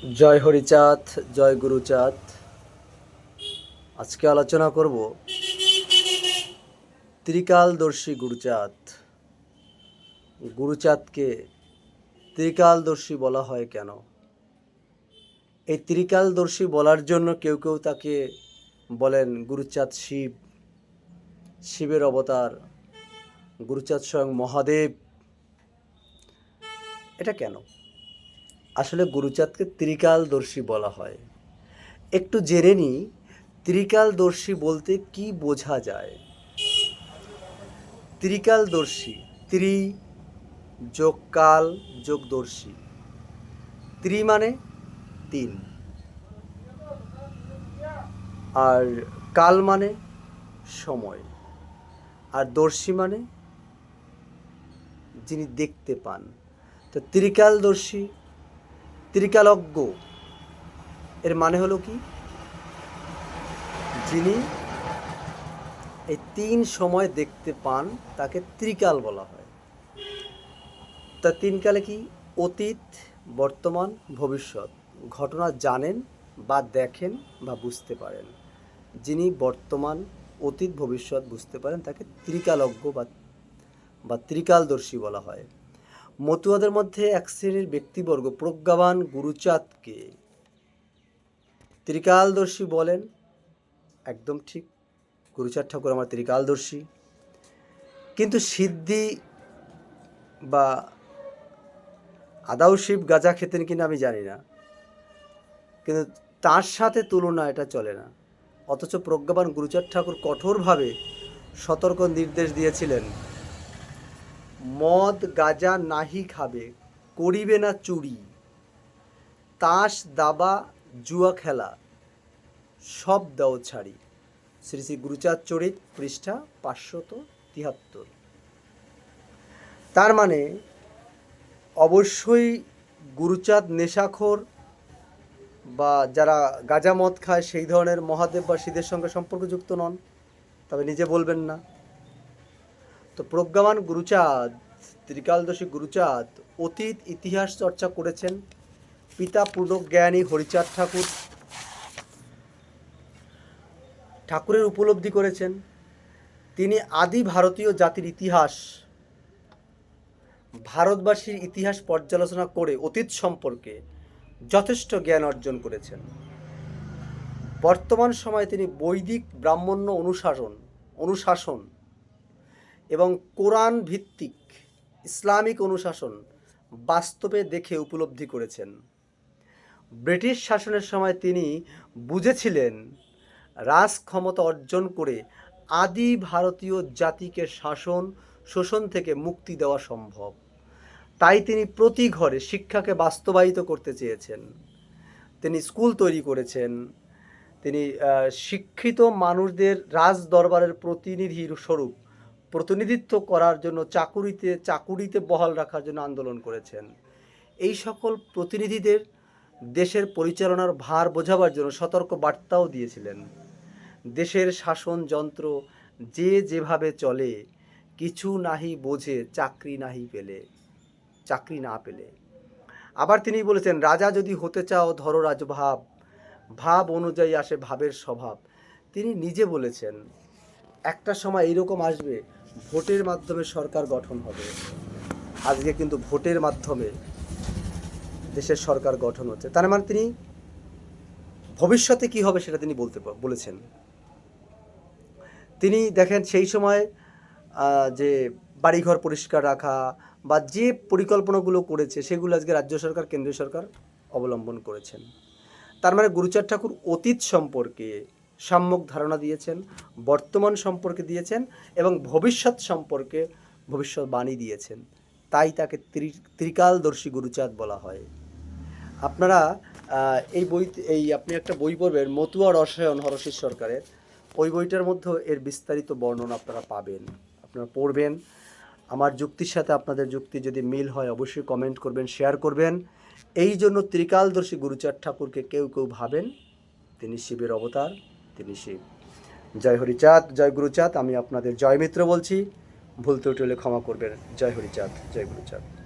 জয় হরিচাঁদ, জয় গুরুচাঁদ। আজকে আলোচনা করব ত্রিকালদর্শী গুরুচাঁদ। গুরুচাঁদকে ত্রিকালদর্শী বলা হয় কেন? এই ত্রিকালদর্শী বলার জন্য কেউ কেউ তাকে বলেন গুরুচাঁদ শিব। শিবের অবতার, গুরুচাঁদ স্বয়ং মহাদেব। এটা কেন? আসলে গুরুচাঁদকে ত্রিকালদর্শী বলা হয়। একটু জেনে নিই, ত্রিকালদর্শী বলতে কি বোঝা যায়? ত্রিকালদর্শী, ত্রি যোগ কাল যোগদর্শী ত্রি মানে তিন। আর কাল মানে সময়। আর দর্শী মানে যিনি দেখতে পান। তো ত্রিকালদর্শী ত্রিকালজ্ঞ। এর মানে হলো কি? যিনি এই তিন সময় দেখতে পান, তাকে ত্রিকাল বলা হয়। তা তিনকালে কি? অতীত, বর্তমান, ভবিষ্যৎ। ঘটনা জানেন বা দেখেন বা বুঝতে পারেন। যিনি বর্তমান, অতীত, ভবিষ্যৎ বুঝতে পারেন, তাকে ত্রিকালজ্ঞ বা বা ত্রিকালদর্শী বলা হয়। মতুয়াদের মধ্যে এক শ্রেণির ব্যক্তিবর্গ প্রজ্ঞাবান গুরুচাঁদকে। ত্রিকালদর্শী বলেন, একদম ঠিক, গুরুচাঁদ ঠাকুর আমার ত্রিকালদর্শী। কিন্তু সিদ্ধি বা আদাও শিব গাঁজা খেতেন কিনা আমি জানি না। কিন্তু তার সাথে তুলনা এটা চলে না। অথচ প্রজ্ঞাবান গুরুচাঁদ ঠাকুর কঠোরভাবে সতর্ক নির্দেশ দিয়েছিলেন। মদ গাজা নাহি খাবে, করিবে না চুরি। তাস, দাবা, জুয়া খেলা, সব দাও ছাড়ি। শ্রী শ্রী গুরুচাঁদ চরিত, পৃষ্ঠা পাঁচশত তিয়াত্তর তার মানে অবশ্যই গুরুচাঁদ নেশাখোর বা যারা গাজা মদ খায়, সেই ধরনের মহাদেব বা সিদ্ধের সঙ্গে সম্পর্কযুক্ত নন। তবে নিজে বলবেন না। তো প্রজ্ঞাবান গুরুচাঁদ ত্রিকালদশী গুরুচাঁদ, অতীত ইতিহাস চর্চা করেছেন। পিতা পূর্ণজ্ঞানী হরিচাঁদ ঠাকুর। ঠাকুরের উপলব্ধি করেছেন। তিনি আদি ভারতীয় জাতির ইতিহাস, ভারতবাসীর ইতিহাস পর্যালোচনা করে অতীত সম্পর্কে যথেষ্ট জ্ঞান অর্জন করেছেন। বর্তমান সময়ে তিনি বৈদিক ব্রাহ্মণ্য অনুশাসন অনুশাসন এবং কোরআন ভিত্তিক ইসলামিক অনুশাসন বাস্তবে দেখে উপলব্ধি করেছেন। ব্রিটিশ শাসনের সময় তিনি বুঝেছিলেন, রাজ ক্ষমতা অর্জন করে আদি ভারতীয় জাতিকে শাসন, শোষণ থেকে মুক্তি দেওয়া সম্ভব। তাই তিনি প্রতি ঘরে শিক্ষাকে বাস্তবায়িত করতে চেয়েছেন। তিনি স্কুল তৈরি করেছেন। তিনি শিক্ষিত মানুষদের রাজ দরবারের প্রতিনিধির স্বরূপ প্রতিনিধিত্ব করার জন্য চাকুরিতে চাকুরিতে বহাল রাখার জন্য আন্দোলন করেছেন। এই সকল প্রতিনিধিদের দেশের পরিচালনার ভার বোঝাবার জন্য সতর্ক বার্তাও দিয়েছিলেন। দেশের শাসন যন্ত্র যে যেভাবে চলে, কিছু নাহি বোঝে, চাকরি নাহি পেলে, চাকরি না পেলে। আবার তিনি বলেছেন, রাজা যদি হতে চাও, ধরো রাজভাব, ভাব অনুযায়ী আসে ভাবের স্বভাব। তিনি নিজে বলেছেন, একটা সময় এইরকম আসবে ভোটের মাধ্যমে সরকার গঠন হবে। আজকে কিন্তু ভোটের মাধ্যমে দেশের সরকার গঠন হচ্ছে। তার মানে তিনি ভবিষ্যতে কি হবে সেটা তিনি বলতে বলেছেন। তিনি দেখেন সেই সময় যে বাড়িঘর পরিষ্কার রাখা বা যে পরিকল্পনাগুলো করেছে, সেগুলো আজকে রাজ্য সরকার, কেন্দ্রীয় সরকার অবলম্বন করেছেন। তার মানে গুরুচাঁদ ঠাকুর অতীত সম্পর্কে সম্যক ধারণা দিয়েছেন, বর্তমান সম্পর্কে দিয়েছেন এবং ভবিষ্যৎ সম্পর্কে ভবিষ্যৎবাণী দিয়েছেন। তাই তাকে ত্রি, ত্রিকালদর্শী গুরুচাঁদ বলা হয়। আপনারা এই বই এই আপনি একটা বই পড়বেন, মতুয়া রসায়ন হরশীর সরকারের। ওই বইটার মধ্যে এর বিস্তারিত বর্ণনা আপনারা পাবেন। আপনারা পড়বেন। আমার যুক্তির সাথে আপনাদের যুক্তি যদি মিল হয়, অবশ্যই কমেন্ট করবেন শেয়ার করবেন। এই জন্য ত্রিকালদর্শী গুরুচাঁদ ঠাকুরকে কেউ কেউ ভাবেন, তিনি শিবের অবতার। শিব জয় হরিচাঁদ, জয় গুরুচাঁদ, আমি আপনাদের জয় মিত্র বলছি। ভুল ত্রুটি হলে ক্ষমা করবেন। জয় হরিচাঁদ, জয় গুরুচাঁদ।